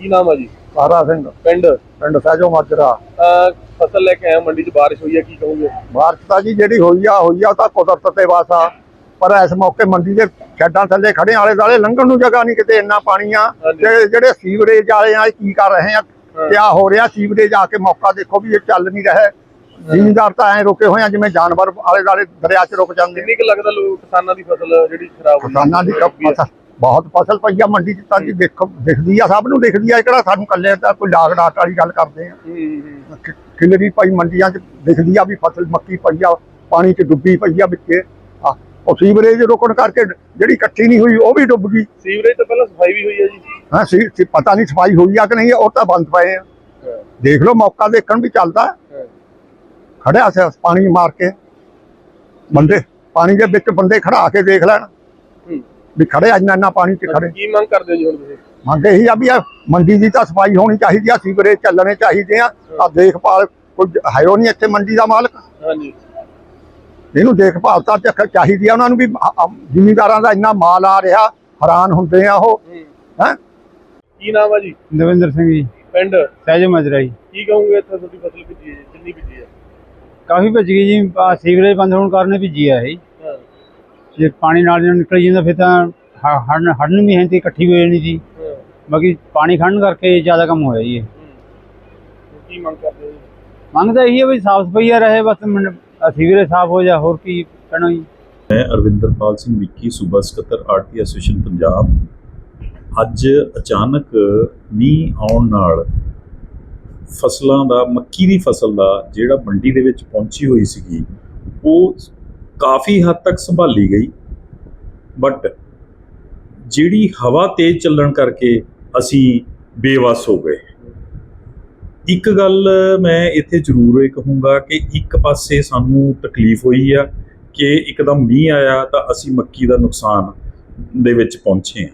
ਕੀ ਨਾਮ ਆ ਜੀ? ਸਾਰਾ ਸਿੰਘ। ਪਿੰਡ? ਪਿੰਡ ਸਹਿਜੋ ਮਾਜਰਾ। ਅਹ ਫਸਲ ਲੈ ਕੇ ਆਇਆ ਮੰਡੀ 'ਚ ਬਾਰਿਸ਼ ਹੋਈ ਹੈ ਕੀ ਕਹੋਗੇ? ਬਾਰਿਸ਼ ਤਾਂ ਜੀ ਜਿਹੜੀ ਹੋਈ ਆ ਹੋਈ ਆ ਉਹ ਤਾਂ ਕੁਦਰਤ ਤੇ ਵਾਸਾ ਪਰ ਇਸ ਮੌਕੇ ਮੰਡੀ ਦੇ ਛੱਡਾਂ ਥੱਲੇ ਖੜੇ ਆਲੇ ਦਾਲੇ ਲੰਘਣ ਨੂੰ ਜਗ੍ਹਾ ਨਹੀਂ ਕਿਤੇ ਇੰਨਾ ਪਾਣੀ ਆ। ਹਾਂਜੀ। ਤੇ ਜਿਹੜੇ ਸੀਵਰੇਜ ਵਾਲੇ ਆ ਇਹ ਕੀ ਕਰ ਰਹੇ ਆ? ਕਿਆ ਹੋ ਰਿਹਾ? ਸੀਵਰੇਜ ਆ ਕੇ ਮੌਕਾ ਦੇਖੋ ਵੀ ਇਹ ਚੱਲ ਨਹੀਂ ਰਿਹਾ। ਜ਼ਿਮੀਂਦਾਰ ਤਾਂ ਐ ਰੁਕੇ ਹੋਏ ਆ ਜਿਵੇਂ ਜਾਨਵਰ ਆਲੇ ਦਾਲੇ ਦਰਿਆ 'ਚ ਰੁਕ ਜਾਂਦੇ। ਨੇ ਕਿੰਨੀ ਕੁ ਲੱਗਦਾ ਲੋਕ ਕਿਸਾਨਾਂ ਦੀ ਫਸਲ ਜਿਹੜੀ ਖਰਾਬ ਹੋਈ? ਕਿਸਾਨਾਂ ਦੀ ਤਾਂ ਫਸਲ ਬਹੁਤ ਫਸਲ ਪਈ ਆ ਮੰਡੀ 'ਚ ਤਾਂ ਜੀ ਦੇਖੋ ਦਿਖਦੀ ਆ ਸਭ ਨੂੰ ਦਿਖਦੀ ਆ ਕਿਹੜਾ ਸਾਨੂੰ ਕੱਲੇ ਤਾਂ ਕੋਈ ਲਾਗ ਡਾਟ ਵਾਲੀ ਗੱਲ ਕਰਦੇ ਆ। ਖਿਲਰੀ ਪਈ ਮੰਡੀਆਂ 'ਚ ਦਿਖਦੀ ਆ ਵੀ ਫਸਲ ਮੱਕੀ ਪਈ ਆ ਪਾਣੀ 'ਚ ਡੁੱਬੀ ਪਈ ਆ ਵਿੱਚੇ। ਆ ਉਹ ਸੀਵਰੇਜ ਰੋਕਣ ਕਰਕੇ ਜਿਹੜੀ ਇਕੱਠੀ ਨਹੀਂ ਹੋਈ ਉਹ ਵੀ ਡੁੱਬ ਗਈ। ਸੀਵਰੇਜ ਤੋਂ ਪਹਿਲਾਂ ਸਫ਼ਾਈ ਵੀ ਹੋਈ ਹੈ ਜੀ। ਹਾਂ ਸੀ ਪਤਾ ਨਹੀਂ ਸਫ਼ਾਈ ਹੋਈ ਆ ਕਿ ਨਹੀਂ ਉਹ ਤਾਂ ਬੰਦ ਪਏ ਆ। ਦੇਖ ਲਓ ਮੌਕਾ ਦੇਖਣ ਵੀ ਚੱਲਦਾ। ਖੜਿਆ ਸੀ ਪਾਣੀ ਮਾਰ ਕੇ। ਬੰਦੇ ਪਾਣੀ ਦੇ ਵਿੱਚ ਬੰਦੇ ਖੜਾ ਕੇ ਦੇਖ ਲੈਣ। ਵੀ ਖੜੇ ਇੰਨਾ ਇੰਨਾ ਪਾਣੀ 'ਚ ਖੜੇ। ਕੀ ਮੰਗ ਕਰਦੇ ਹੋ ਜੀ ਹੁਣ ਤੁਸੀਂ? ਮੰਗ ਇਹੀ ਆ ਵੀ ਆ ਮੰਡੀ ਦੀ ਤਾਂ ਸਫ਼ਾਈ ਹੋਣੀ ਚਾਹੀਦੀ ਆ ਸੀਵਰੇਜ ਚੱਲਣੇ ਚਾਹੀਦੇ ਆ। ਆ ਦੇਖਭਾਲ ਕੋਈ ਹੈ ਉਹ ਨਹੀਂ ਇੱਥੇ ਮੰਡੀ ਦਾ ਮਾਲਕ। ਹਾਂਜੀ। ਇਹਨੂੰ ਦੇਖਭਾਲ ਤਾਂ ਚੱਕ- ਚਾਹੀਦੀ ਆ ਉਹਨਾਂ ਨੂੰ ਵੀ ਜ਼ਿਮੀਂਦਾਰਾਂ ਦਾ ਇੰਨਾ ਮਾਲ ਆ ਰਿਹਾ ਹੈਰਾਨ ਹੁੰਦੇ ਆ ਉਹ। ਹੂੰ। ਕੀ ਨਾਮ ਆ ਜੀ? ਦਵਿੰਦਰ ਸਿੰਘ ਜੀ। ਪਿੰਡ? ਸਹਿਜ ਮਜਰਾ ਜੀ। ਕੀ ਕਹੋਗੇ ਇੱਥੇ ਤੁਹਾਡੀ ਫਸਲ ਭਿੱਜੀ ਹੈ ਜੀ? ਕਿੰਨੀ ਭਿੱਜੀ ਹੈ? ਕਾਫੀ ਭੱਜ ਗਈ ਜੀ ਆਹ ਸੀਵਰੇਜ ਬੰਦ ਹੋਣ ਕਾਰਨ ਭਿੱਜੀ ਆ ਇਹ। ਜੇ ਪਾਣੀ ਨਾਲ ਜਦੋਂ ਨਿਕਲ ਜਾਂਦਾ ਫਿਰ ਤਾਂ ਹੜਨ ਹੜਨ ਵੀ ਹੈ ਤੇ ਇਕੱਠੀ ਹੋ ਜਾਣੀ ਸੀ। ਬਾਕੀ ਪਾਣੀ ਖੜਨ ਕਰਕੇ ਜ਼ਿਆਦਾ ਕੰਮ ਹੋਇਆ ਜੀ ਇਹ। ਕੀ ਮੰਗ ਕਰਦੇ ਹੋ ਜੀ? ਮੰਗ ਤਾਂ ਇਹੀ ਹੈ ਵੀ ਸਾਫ਼ ਸਫ਼ਾਈ ਰਹੇ ਬਸ ਸੀਵਰੇਜ ਸਾਫ਼ ਹੋ ਜਾ ਹੋਰ ਕੀ ਕਹਿਣਾ ਜੀ? ਮੈਂ ਅਰਵਿੰਦਰਪਾਲ ਸਿੰਘ ਵਿੱਕੀ ਸੂਬਾ ਸਕੱਤਰ ਆਰਟੀ ਐਸੋਸੀਏਸ਼ਨ ਪੰਜਾਬ। ਅੱਜ ਅਚਾਨਕ ਮੀਂਹ ਆਉਣ ਨਾਲ ਫਸਲਾਂ ਦਾ ਮੱਕੀ ਦੀ ਫਸਲ ਦਾ ਜਿਹੜਾ ਮੰਡੀ ਦੇ ਵਿੱਚ ਪਹੁੰਚੀ ਹੋਈ ਸੀਗੀ ਉਹ ਕਾਫੀ ਹੱਦ ਤੱਕ ਸੰਭਾਲੀ ਗਈ। ਬਟ ਜਿਹੜੀ ਹਵਾ ਤੇਜ਼ ਚੱਲਣ ਕਰਕੇ ਅਸੀਂ ਬੇਵਸ ਹੋ ਗਏ। ਇੱਕ ਗੱਲ ਮੈਂ ਇੱਥੇ ਜ਼ਰੂਰ ਇਹ ਕਹੂੰਗਾ ਕਿ ਇੱਕ ਪਾਸੇ ਸਾਨੂੰ ਤਕਲੀਫ ਹੋਈ ਆ ਕਿ ਇੱਕਦਮ ਮੀਂਹ ਆਇਆ ਤਾਂ ਅਸੀਂ ਮੱਕੀ ਦਾ ਨੁਕਸਾਨ ਦੇ ਵਿੱਚ ਪਹੁੰਚੇ ਆ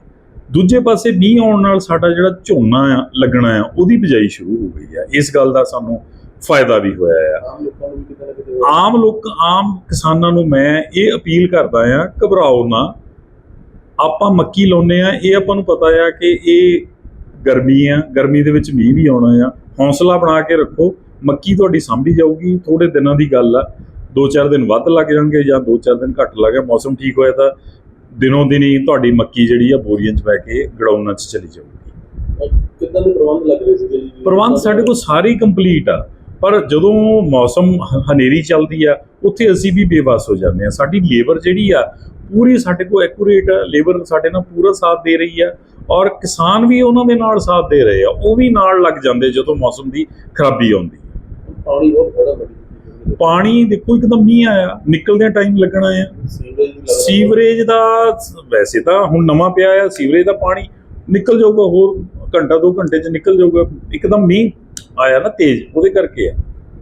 ਦੂਜੇ ਪਾਸੇ ਮੀਂਹ ਆਉਣ ਨਾਲ ਸਾਡਾ ਜਿਹੜਾ ਝੋਨਾ ਆ ਲੱਗਣਾ ਆ ਉਹਦੀ ਬਿਜਾਈ ਸ਼ੁਰੂ ਹੋ ਗਈ ਆ। ਇਸ ਗੱਲ ਦਾ ਸਾਨੂੰ ਫਾਇਦਾ ਵੀ ਹੋਇਆ ਆ। ਆਮ ਲੋਕਾਂ ਆਮ ਕਿਸਾਨਾਂ ਨੂੰ ਮੈਂ ਇਹ ਅਪੀਲ ਕਰਦਾ ਆ ਘਬਰਾਓ ਨਾ। ਆਪਾਂ ਮੱਕੀ ਲਾਉਨੇ ਆ ਇਹ ਆਪਾਂ ਨੂੰ ਪਤਾ ਆ ਕਿ ਇਹ ਗਰਮੀ ਆ ਗਰਮੀ ਦੇ ਵਿੱਚ ਮੀਂਹ ਵੀ ਆਉਣਾ ਆ। ਹੌਸਲਾ ਬਣਾ ਕੇ ਰੱਖੋ ਮੱਕੀ ਤੁਹਾਡੀ ਸਾਂਭੀ ਜਾਊਗੀ ਥੋੜੇ ਦਿਨਾਂ ਦੀ ਗੱਲ ਆ। ਦੋ ਚਾਰ ਦਿਨ ਵੱਧ ਲੱਗ ਜਾਣਗੇ ਜਾਂ ਦੋ ਚਾਰ ਦਿਨ ਘੱਟ ਲੱਗੇ ਮੌਸਮ ਠੀਕ ਹੋਇਆ ਤਾਂ ਦਿਨੋਂ ਦਿਨੀ ਤੁਹਾਡੀ ਮੱਕੀ ਜਿਹੜੀ ਆ ਬੋਰੀਆਂ 'ਚ ਬੈ ਕੇ ਗੜਾਉਣਾ 'ਚ ਚਲੀ ਜਾਊਗੀ। ਕਿੱਦਾਂ ਦੇ ਪ੍ਰਬੰਧ ਲੱਗ ਰਹੇ ਸੀਗੇ ਜੀ? ਪ੍ਰਬੰਧ ਸਾਡੇ ਕੋਲ ਸਾਰੇ ਹੀ ਕੰਪਲੀਟ ਆ ਪਰ ਜਦੋਂ ਮੌਸਮ ਹ- ਹਨੇਰੀ ਚੱਲਦੀ ਆ ਉੱਥੇ ਅਸੀਂ ਵੀ ਬੇਵਸ ਹੋ ਜਾਂਦੇ ਆ ਸਾਡੀ ਲੇਬਰ ਜਿਹੜੀ ਆ ਪੂਰੀ ਸਾਡੇ ਕੋਲ ਐਕੂਰੇਟ ਲੇਬਰ ਸਾਡੇ ਨਾਲ ਪੂਰਾ ਸਾਥ ਦੇ ਰਹੀ ਆ ਔਰ ਕਿਸਾਨ ਵੀ ਉਹਨਾਂ ਦੇ ਨਾਲ ਸਾਥ ਦੇ ਰਹੇ ਆ ਉਹ ਵੀ ਨਾਲ ਲੱਗ ਜਾਂਦੇ ਜਦੋਂ ਮੌਸਮ ਦੀ ਖਰਾਬੀ ਆਉਂਦੀ ਪਾਣੀ ਬਹੁਤ ਬੜਾ ਬੜੀ ਪਾਣੀ ਦੇਖੋ ਇੱਕਦਮ ਮੀਂਹ ਆਇਆ ਨਿਕਲਦਿਆਂ ਟਾਈਮ ਲੱਗਣਾ ਆ। ਸੀਵਰੇਜ ਦਾ ਵੈਸੇ ਤਾਂ ਹੁਣ ਨਵਾਂ ਪਿਆ ਆ ਸੀਵਰੇਜ ਦਾ ਪਾਣੀ ਨਿਕਲ ਜਾਊਗਾ ਹੋਰ ਘੰਟਾ ਦੋ ਘੰਟੇ ਚ ਨਿਕਲ ਜਾਊਗਾ ਇੱਕਦਮ ਮੀਂਹ ਆਇਆ ਨਾ ਤੇਜ਼ ਉਹਦੇ ਕਰਕੇ ਆ।